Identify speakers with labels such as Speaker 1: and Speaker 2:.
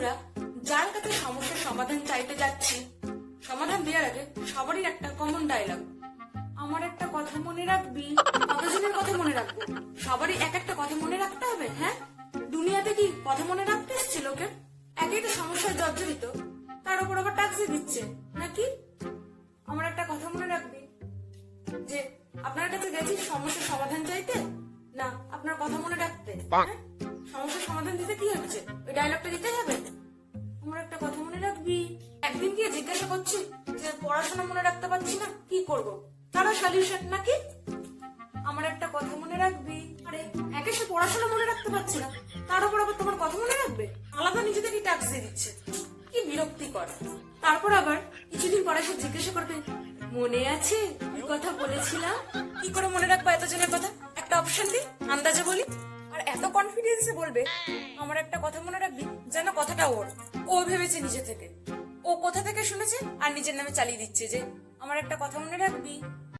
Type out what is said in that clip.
Speaker 1: আমরা যার কাছে সমস্যার সমাধান চাইতে যাচ্ছি সমাধান দেওয়ার আগে সবারই একটা কমন ডায়লগ আমার একটা কথা মনে রাখবি কতজনের কথা মনে রাখব? সবারই এক একটা কথা মনে রাখতে হবে হ্যাঁ? দুনিয়াতে কি কথা মনে রাখতে এসছে লোকে? একই তো সমস্যায় জর্জরিত তার উপর আবার ট্যাক্সি দিচ্ছে নাকি? আমার একটা কথা মনে রাখবি যে আপনার কাছে গেছি সমস্যার সমাধান চাইতে? না আপনার কথা মনে রাখতে। হ্যাঁ? সমস্যার সমাধান দিতে কি হচ্ছে? ওই ডায়লগটা রাখবি একদিন গিয়ে জিজ্ঞাসা করছি যে পড়াশোনা মনে রাখতে পারছি না, কি করব? তারা সলিউশন নাকি? আমার একটা কথা মনে রাখবি। আরে, একে সে পড়াশোনা মনে রাখতে পারছে না, তার উপর আবার তোমার কথা মনে রাখবে? আলাদা নিজে থেকে ট্যাক্স দিয়ে দিচ্ছে। কি বিরক্তিকর। তারপর আবার কিছুদিন পরে সে জিজ্ঞাসা করবে, মনে আছে কি কথা বলেছিলাম? কি করে মনে রাখব এতজনের কথা? একটা অপশন দি, আন্দাজে বলি। আর এত কনফিডেন্সে বলবে, আমার একটা কথা মনে রাখবি, যেন কথাটা ওর। ও ভেবেছে নিজে থেকে। ও কোথা থেকে শুনেছে? আর নিজের নামে চালিয়ে দিচ্ছে যে, আমার একটা কথা মনে রাখবি?